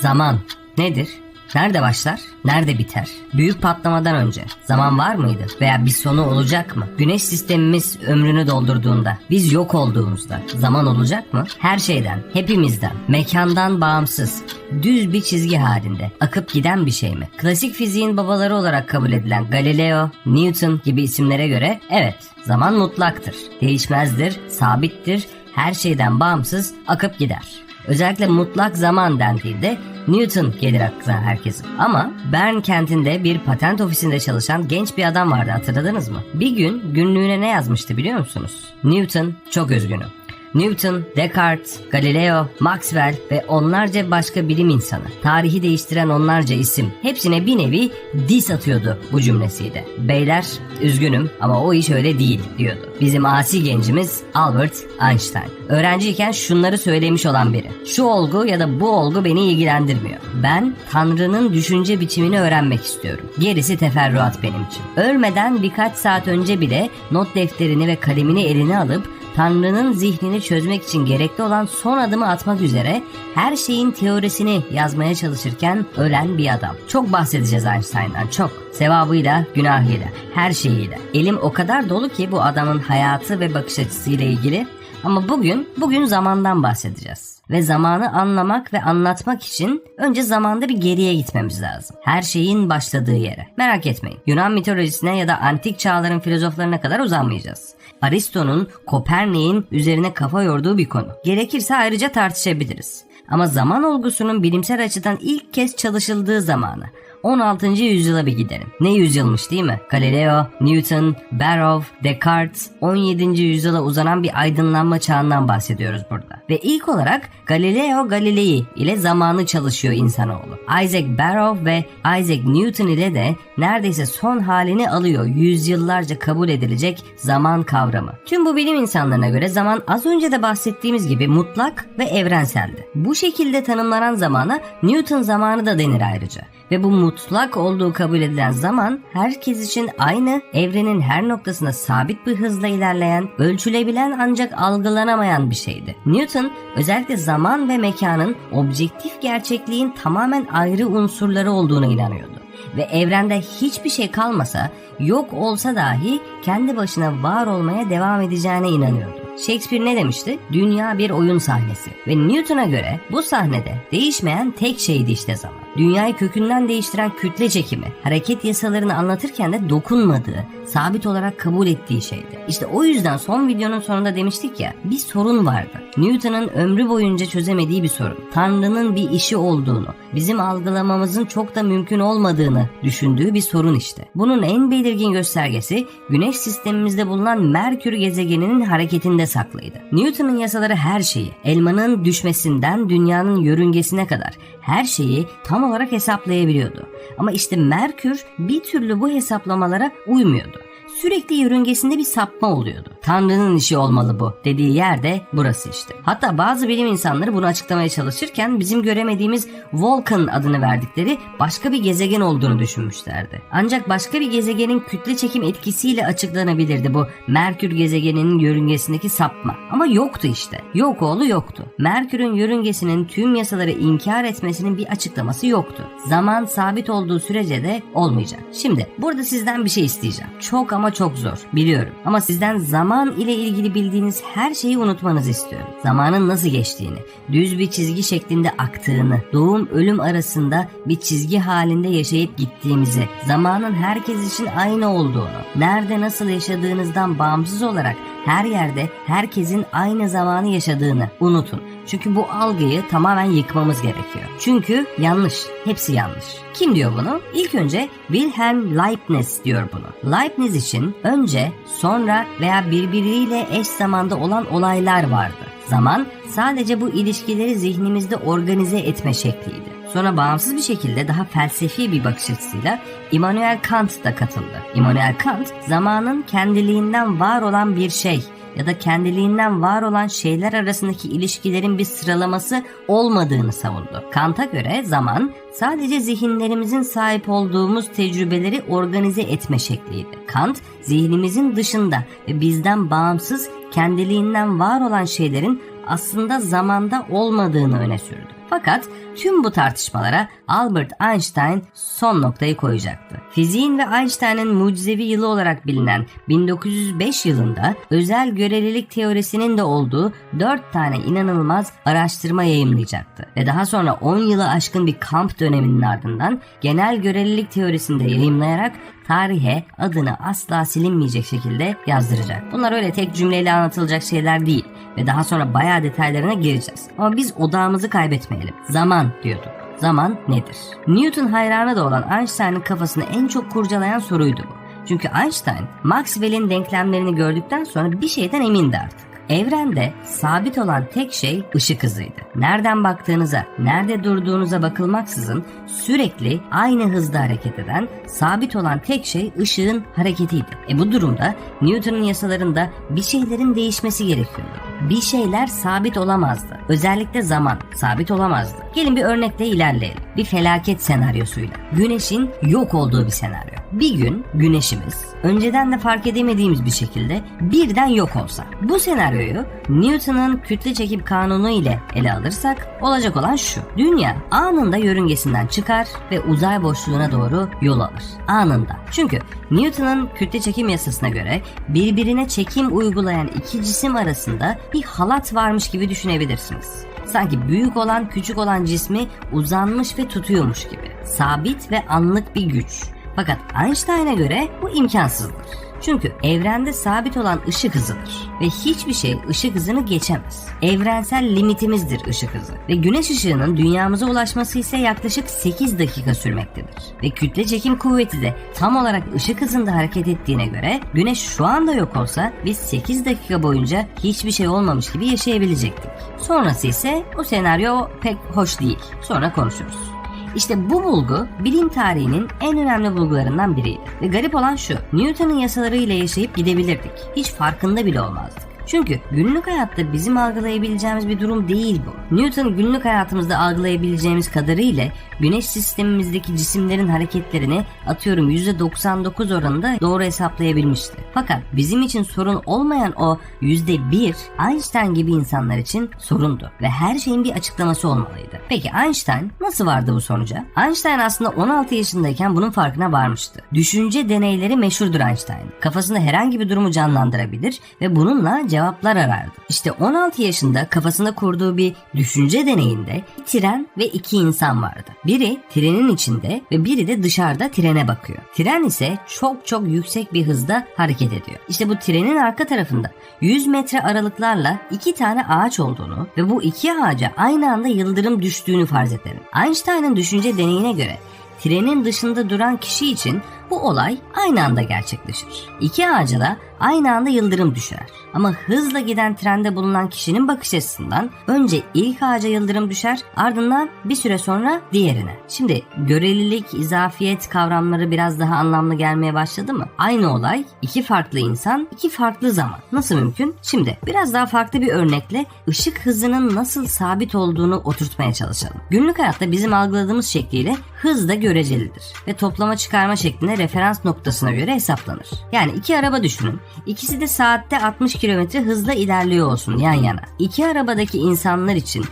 Zaman nedir? Nerede başlar? Nerede biter? Büyük patlamadan önce zaman var mıydı? Veya bir sonu olacak mı? Güneş sistemimiz ömrünü doldurduğunda, biz yok olduğumuzda zaman olacak mı? Her şeyden, hepimizden, mekandan bağımsız, düz bir çizgi halinde akıp giden bir şey mi? Klasik fiziğin babaları olarak kabul edilen Galileo, Newton gibi isimlere göre evet, zaman mutlaktır, değişmezdir, sabittir, her şeyden bağımsız akıp gider. Özellikle mutlak zaman dendiğinde Newton gelir aklına herkesin. Ama Bern kentinde bir patent ofisinde çalışan genç bir adam vardı hatırladınız mı? Bir gün günlüğüne ne yazmıştı biliyor musunuz? Newton çok üzgünüm. Newton, Descartes, Galileo, Maxwell ve onlarca başka bilim insanı, tarihi değiştiren onlarca isim, hepsine bir nevi diss atıyordu bu cümlesiyle. Beyler, üzgünüm ama o iş öyle değil diyordu. Bizim asi gencimiz Albert Einstein. Öğrenciyken şunları söylemiş olan biri. Şu olgu ya da bu olgu beni ilgilendirmiyor. Ben Tanrı'nın düşünce biçimini öğrenmek istiyorum. Gerisi teferruat benim için. Ölmeden birkaç saat önce bile not defterini ve kalemini eline alıp Tanrı'nın zihnini çözmek için gerekli olan son adımı atmak üzere her şeyin teorisini yazmaya çalışırken ölen bir adam. Çok bahsedeceğiz Einstein'dan çok. Sevabıyla, günahıyla, her şeyiyle. Elim o kadar dolu ki bu adamın hayatı ve bakış açısıyla ilgili. Ama bugün, bugün zamandan bahsedeceğiz. Ve zamanı anlamak ve anlatmak için önce zamanda bir geriye gitmemiz lazım. Her şeyin başladığı yere. Merak etmeyin. Yunan mitolojisine ya da antik çağların filozoflarına kadar uzanmayacağız. Aristo'nun, Kopernik'in üzerine kafa yorduğu bir konu. Gerekirse ayrıca tartışabiliriz. Ama zaman olgusunun bilimsel açıdan ilk kez çalışıldığı zamanı 16. yüzyıla bir gidelim. Ne yüzyılmış değil mi? Galileo, Newton, Barrow, Descartes 17. yüzyıla uzanan bir aydınlanma çağından bahsediyoruz burada. Ve ilk olarak Galileo Galilei ile zamanı çalışıyor insanoğlu. Isaac Barrow ve Isaac Newton ile de neredeyse son halini alıyor yüzyıllarca kabul edilecek zaman kavramı. Tüm bu bilim insanlarına göre zaman az önce de bahsettiğimiz gibi mutlak ve evrenseldi. Bu şekilde tanımlanan zamana Newton zamanı da denir ayrıca. Ve bu mutlak olduğu kabul edilen zaman herkes için aynı, evrenin her noktasında sabit bir hızla ilerleyen, ölçülebilen ancak algılanamayan bir şeydi. Newton özellikle zaman ve mekanın objektif gerçekliğin tamamen ayrı unsurları olduğuna inanıyordu. Ve evrende hiçbir şey kalmasa, yok olsa dahi kendi başına var olmaya devam edeceğine inanıyordu. Shakespeare ne demişti? Dünya bir oyun sahnesi. Ve Newton'a göre bu sahnede değişmeyen tek şeydi işte zaman. Dünyayı kökünden değiştiren kütle çekimi, hareket yasalarını anlatırken de dokunmadığı, sabit olarak kabul ettiği şeydi. İşte o yüzden son videonun sonunda demiştik ya, bir sorun vardı. Newton'ın ömrü boyunca çözemediği bir sorun. Tanrı'nın bir işi olduğunu, bizim algılamamızın çok da mümkün olmadığını düşündüğü bir sorun işte. Bunun en belirgin göstergesi Güneş sistemimizde bulunan Merkür gezegeninin hareketinde saklıydı. Newton'un yasaları her şeyi, elmanın düşmesinden dünyanın yörüngesine kadar her şeyi tam olarak hesaplayabiliyordu. Ama işte Merkür bir türlü bu hesaplamalara uymuyordu sürekli yörüngesinde bir sapma oluyordu. Tanrı'nın işi olmalı bu dediği yerde burası işte. Hatta bazı bilim insanları bunu açıklamaya çalışırken bizim göremediğimiz Vulcan adını verdikleri başka bir gezegen olduğunu düşünmüşlerdi. Ancak başka bir gezegenin kütle çekim etkisiyle açıklanabilirdi bu Merkür gezegeninin yörüngesindeki sapma. Ama yoktu işte. Yok oğlu yoktu. Merkür'ün yörüngesinin tüm yasaları inkar etmesinin bir açıklaması yoktu. Zaman sabit olduğu sürece de olmayacak. Şimdi burada sizden bir şey isteyeceğim. Çok ama çok zor biliyorum. Ama sizden zaman ile ilgili bildiğiniz her şeyi unutmanızı istiyorum. Zamanın nasıl geçtiğini, düz bir çizgi şeklinde aktığını, doğum ölüm arasında bir çizgi halinde yaşayıp gittiğimizi, zamanın herkes için aynı olduğunu, nerede nasıl yaşadığınızdan bağımsız olarak her yerde herkesin aynı zamanı yaşadığını unutun. Çünkü bu algıyı tamamen yıkmamız gerekiyor. Çünkü yanlış. Hepsi yanlış. Kim diyor bunu? İlk önce Wilhelm Leibniz diyor bunu. Leibniz için önce, sonra veya birbiriyle eş zamanda olan olaylar vardı. Zaman sadece bu ilişkileri zihnimizde organize etme şekliydi. Sonra bağımsız bir şekilde daha felsefi bir bakış açısıyla Immanuel Kant da katıldı. Immanuel Kant zamanın kendiliğinden var olan bir şey ya da kendiliğinden var olan şeyler arasındaki ilişkilerin bir sıralaması olmadığını savundu. Kant'a göre zaman sadece zihinlerimizin sahip olduğumuz tecrübeleri organize etme şekliydi. Kant zihnimizin dışında ve bizden bağımsız kendiliğinden var olan şeylerin aslında zamanda olmadığını öne sürdü. Fakat tüm bu tartışmalara Albert Einstein son noktayı koyacaktı. Fiziğin ve Einstein'ın mucizevi yılı olarak bilinen 1905 yılında özel görelilik teorisinin de olduğu 4 tane inanılmaz araştırma yayımlayacaktı. Ve daha sonra 10 yılı aşkın bir kamp döneminin ardından genel görelilik teorisinde yayımlayarak tarihe adını asla silinmeyecek şekilde yazdıracak. Bunlar öyle tek cümleyle anlatılacak şeyler değil ve daha sonra bayağı detaylarına gireceğiz. Ama biz odağımızı kaybetmeyelim. Zaman diyorduk. Zaman nedir? Newton hayranı da olan Einstein'ın kafasını en çok kurcalayan soruydu bu. Çünkü Einstein, Maxwell'in denklemlerini gördükten sonra bir şeyden emindi artık. Evrende sabit olan tek şey ışık hızıydı. Nereden baktığınıza, nerede durduğunuza bakılmaksızın sürekli aynı hızda hareket eden, sabit olan tek şey ışığın hareketiydi. E bu durumda Newton'un yasalarında bir şeylerin değişmesi gerekiyordu. Bir şeyler sabit olamazdı. Özellikle zaman sabit olamazdı. Gelin bir örnekle ilerleyelim. Bir felaket senaryosuyla. Güneşin yok olduğu bir senaryo. Bir gün güneşimiz önceden de fark edemediğimiz bir şekilde birden yok olsa. Bu senaryoyu Newton'un kütle çekim kanunu ile ele alırsak olacak olan şu. Dünya anında yörüngesinden çıkar ve uzay boşluğuna doğru yol alır. Anında. Çünkü Newton'un kütle çekim yasasına göre birbirine çekim uygulayan iki cisim arasında bir halat varmış gibi düşünebilirsiniz. Sanki büyük olan küçük olan cismi uzanmış ve tutuyormuş gibi. Sabit ve anlık bir güç. Fakat Einstein'a göre bu imkansızdır. Çünkü evrende sabit olan ışık hızıdır ve hiçbir şey ışık hızını geçemez. Evrensel limitimizdir ışık hızı ve güneş ışığının dünyamıza ulaşması ise yaklaşık 8 dakika sürmektedir. Ve kütle çekim kuvveti de tam olarak ışık hızında hareket ettiğine göre güneş şu anda yok olsa biz 8 dakika boyunca hiçbir şey olmamış gibi yaşayabilecektik. Sonrası ise o senaryo pek hoş değil. Sonra konuşuruz. İşte bu bulgu bilim tarihinin en önemli bulgularından biriydi. Ve garip olan şu, Newton'un yasalarıyla yaşayıp gidebilirdik. Hiç farkında bile olmazdık. Çünkü günlük hayatta bizim algılayabileceğimiz bir durum değil bu. Newton günlük hayatımızda algılayabileceğimiz kadarıyla güneş sistemimizdeki cisimlerin hareketlerini atıyorum %99 oranında doğru hesaplayabilmişti. Fakat bizim için sorun olmayan o %1 Einstein gibi insanlar için sorundu ve her şeyin bir açıklaması olmalıydı. Peki Einstein nasıl vardı bu sonuca? Einstein aslında 16 yaşındayken bunun farkına varmıştı. Düşünce deneyleri meşhurdur Einstein. Kafasında herhangi bir durumu canlandırabilir ve bununla cevaplar arardı. İşte 16 yaşında kafasında kurduğu bir düşünce deneyinde bir tren ve iki insan vardı. Biri trenin içinde ve biri de dışarıda trene bakıyor. Tren ise çok çok yüksek bir hızda hareket ediyor. İşte bu trenin arka tarafında 100 metre aralıklarla iki tane ağaç olduğunu ve bu iki ağaca aynı anda yıldırım düştüğünü farz edelim. Einstein'ın düşünce deneyine göre trenin dışında duran kişi için bu olay aynı anda gerçekleşir. İki ağaca da aynı anda yıldırım düşer. Ama hızla giden trende bulunan kişinin bakış açısından önce ilk ağaca yıldırım düşer ardından bir süre sonra diğerine. Şimdi görelilik, izafiyet kavramları biraz daha anlamlı gelmeye başladı mı? Aynı olay iki farklı insan, iki farklı zaman. Nasıl mümkün? Şimdi biraz daha farklı bir örnekle ışık hızının nasıl sabit olduğunu oturtmaya çalışalım. Günlük hayatta bizim algıladığımız şekliyle hız da görecelidir ve toplama çıkarma şeklinde referans noktasına göre hesaplanır. Yani iki araba düşünün. İkisi de saatte 60 km hızla ilerliyor olsun yan yana. İki arabadaki insanlar için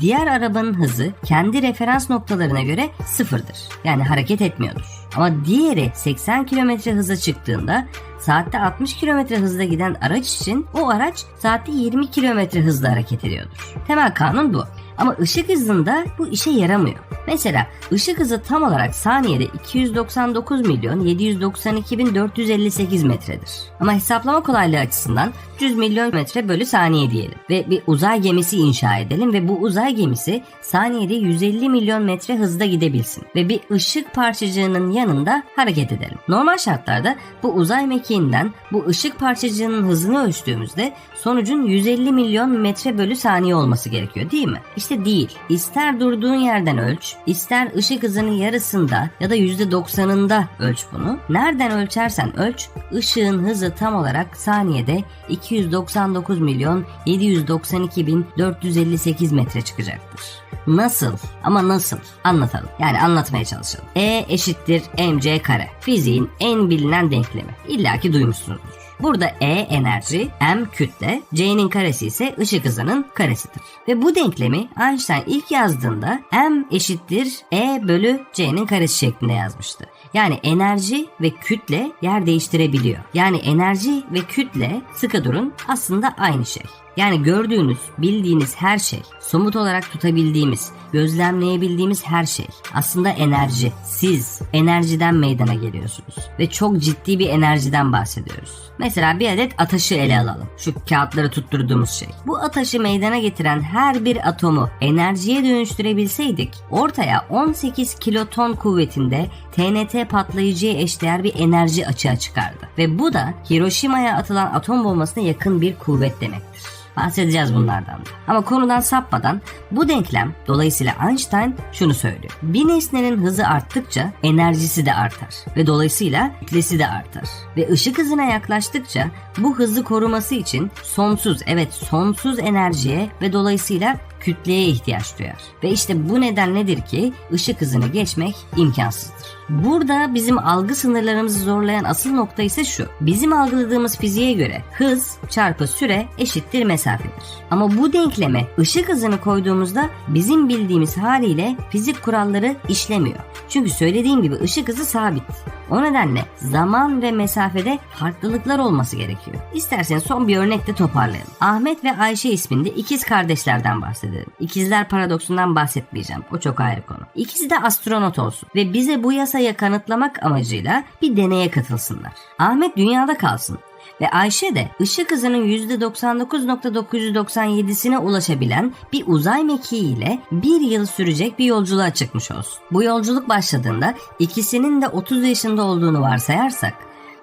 diğer arabanın hızı kendi referans noktalarına göre sıfırdır. Yani hareket etmiyordur. Ama diğeri 80 km hıza çıktığında saatte 60 km hızla giden araç için o araç saatte 20 km hızla hareket ediyordur. Temel kanun bu. Ama ışık hızında bu işe yaramıyor. Mesela ışık hızı tam olarak saniyede 299 milyon 792 bin 458 metredir. Ama hesaplama kolaylığı açısından 100 milyon metre bölü saniye diyelim. Ve bir uzay gemisi inşa edelim ve bu uzay gemisi saniyede 150 milyon metre hızda gidebilsin. Ve bir ışık parçacığının yanında hareket edelim. Normal şartlarda bu uzay mekiğinden bu ışık parçacığının hızını ölçtüğümüzde sonucun 150 milyon metre bölü saniye olması gerekiyor değil mi? İşte değil. İster durduğun yerden ölç, ister ışık hızının yarısında ya da %90'ında ölç bunu. Nereden ölçersen ölç, ışığın hızı tam olarak saniyede 299 milyon 792 bin 458 metre çıkacaktır. Nasıl? Ama nasıl? Anlatalım. Yani anlatmaya çalışalım. E eşittir mc kare. Fiziğin en bilinen denklemi. İlla ki duymuşsunuzdur. Burada E enerji, M kütle, C'nin karesi ise ışık hızının karesidir. Ve bu denklemi Einstein ilk yazdığında M eşittir E bölü C'nin karesi şeklinde yazmıştı. Yani enerji ve kütle yer değiştirebiliyor. Yani enerji ve kütle sıkı durun aslında aynı şey. Yani gördüğünüz, bildiğiniz her şey, somut olarak tutabildiğimiz, gözlemleyebildiğimiz her şey aslında enerji. Siz enerjiden meydana geliyorsunuz ve çok ciddi bir enerjiden bahsediyoruz. Mesela bir adet ataşı ele alalım. Şu kağıtları tutturduğumuz şey. Bu ataşı meydana getiren her bir atomu enerjiye dönüştürebilseydik ortaya 18 kiloton kuvvetinde TNT patlayıcıya eşdeğer bir enerji açığa çıkardı. Ve bu da Hiroşima'ya atılan atom bombasına yakın bir kuvvet demektir. Bahsedeceğiz bunlardan da. Ama konudan sapmadan bu denklem dolayısıyla Einstein şunu söylüyor. Bir nesnenin hızı arttıkça enerjisi de artar ve dolayısıyla kütlesi de artar. Ve ışık hızına yaklaştıkça bu hızı koruması için sonsuz evet sonsuz enerjiye ve dolayısıyla kütleye ihtiyaç duyar. Ve işte bu nedenledir ki ışık hızını geçmek imkansızdır. Burada bizim algı sınırlarımızı zorlayan asıl nokta ise şu. Bizim algıladığımız fiziğe göre hız çarpı süre eşittir mesafedir. Ama bu denkleme ışık hızını koyduğumuzda bizim bildiğimiz haliyle fizik kuralları işlemiyor. Çünkü söylediğim gibi ışık hızı sabit. O nedenle zaman ve mesafede farklılıklar olması gerekiyor. İsterseniz son bir örnekle toparlayalım. Ahmet ve Ayşe isminde ikiz kardeşlerden bahsedelim. İkizler paradoksundan bahsetmeyeceğim. O çok ayrı konu. İkisi de astronot olsun ve bize bu yasaya kanıtlamak amacıyla bir deneye katılsınlar. Ahmet dünyada kalsın ve Ayşe de ışık hızının %99.997'sine ulaşabilen bir uzay mekiği ile bir yıl sürecek bir yolculuğa çıkmış olsun. Bu yolculuk başladığında ikisinin de 30 yaşında olduğunu varsayarsak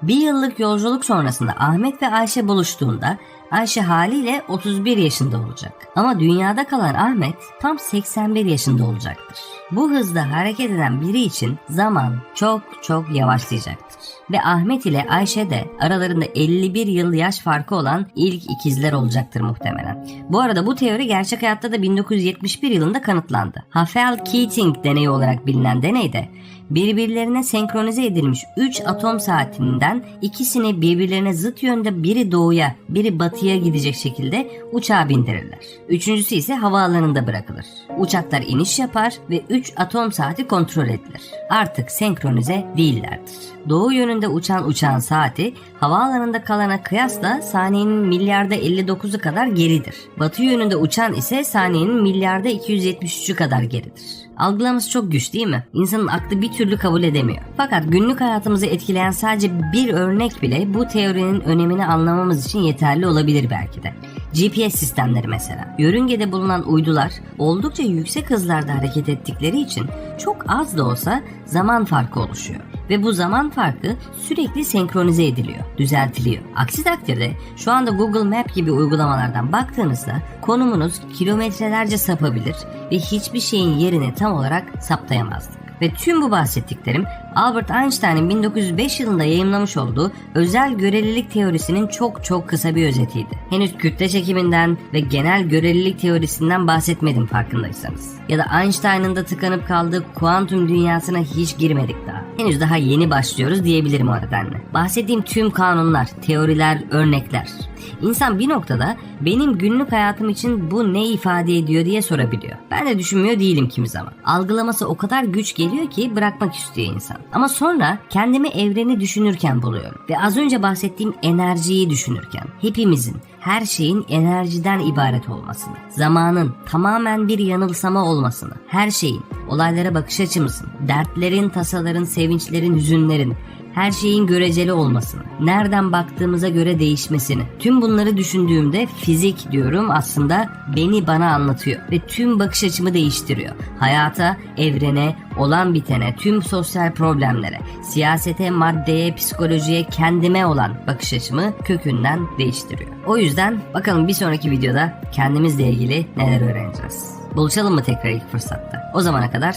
bir yıllık yolculuk sonrasında Ahmet ve Ayşe buluştuğunda Ayşe haliyle 31 yaşında olacak. Ama dünyada kalan Ahmet tam 81 yaşında olacaktır. Bu hızda hareket eden biri için zaman çok çok yavaşlayacaktır. Ve Ahmet ile Ayşe de aralarında 51 yıl yaş farkı olan ilk ikizler olacaktır muhtemelen. Bu arada bu teori gerçek hayatta da 1971 yılında kanıtlandı. Hafel-Keating deneyi olarak bilinen deneyde birbirlerine senkronize edilmiş 3 atom saatinden ikisini birbirlerine zıt yönde biri doğuya biri batıya gidecek şekilde uçağa bindirirler. Üçüncüsü ise havaalanında bırakılır. Uçaklar iniş yapar ve 3 atom saati kontrol edilir. Artık senkronize değillerdir. Doğu yönünde uçan uçağın saati havaalanında kalana kıyasla saniyenin milyarda 59'u kadar geridir. Batı yönünde uçan ise saniyenin milyarda 273'ü kadar geridir. Algılaması çok güç değil mi? İnsanın aklı bir türlü kabul edemiyor. Fakat günlük hayatımızı etkileyen sadece bir örnek bile bu teorinin önemini anlamamız için yeterli olabilir belki de. GPS sistemleri mesela. Yörüngede bulunan uydular oldukça yüksek hızlarda hareket ettikleri için çok az da olsa zaman farkı oluşuyor. Ve bu zaman farkı sürekli senkronize ediliyor, düzeltiliyor. Aksi takdirde şu anda Google Map gibi uygulamalardan baktığınızda konumunuz kilometrelerce sapabilir ve hiçbir şeyin yerini tam olarak saptayamazdık. Ve tüm bu bahsettiklerim Albert Einstein'ın 1905 yılında yayımlamış olduğu özel görelilik teorisinin çok çok kısa bir özetiydi. Henüz kütle çekiminden ve genel görelilik teorisinden bahsetmedim farkındaysanız. Ya da Einstein'ın da tıkanıp kaldığı kuantum dünyasına hiç girmedik daha. Henüz daha yeni başlıyoruz diyebilirim o nedenle. Bahsettiğim tüm kanunlar, teoriler, örnekler. İnsan bir noktada benim günlük hayatım için bu ne ifade ediyor diye sorabiliyor. Ben de düşünmüyor değilim kimi zaman. Algılaması o kadar güç geliyor ki bırakmak istiyor insan. Ama sonra kendimi evreni düşünürken buluyorum. Ve az önce bahsettiğim enerjiyi düşünürken hepimizin her şeyin enerjiden ibaret olmasını, zamanın tamamen bir yanılsama olmasını, her şeyin, olaylara bakış açımızın, dertlerin, tasaların, sevinçlerin, hüzünlerin, her şeyin göreceli olmasını, nereden baktığımıza göre değişmesini. Tüm bunları düşündüğümde fizik diyorum aslında beni bana anlatıyor ve tüm bakış açımı değiştiriyor. Hayata, evrene, olan bitene, tüm sosyal problemlere, siyasete, maddeye, psikolojiye, kendime olan bakış açımı kökünden değiştiriyor. O yüzden bakalım bir sonraki videoda kendimizle ilgili neler öğreneceğiz. Buluşalım mı tekrar ilk fırsatta? O zamana kadar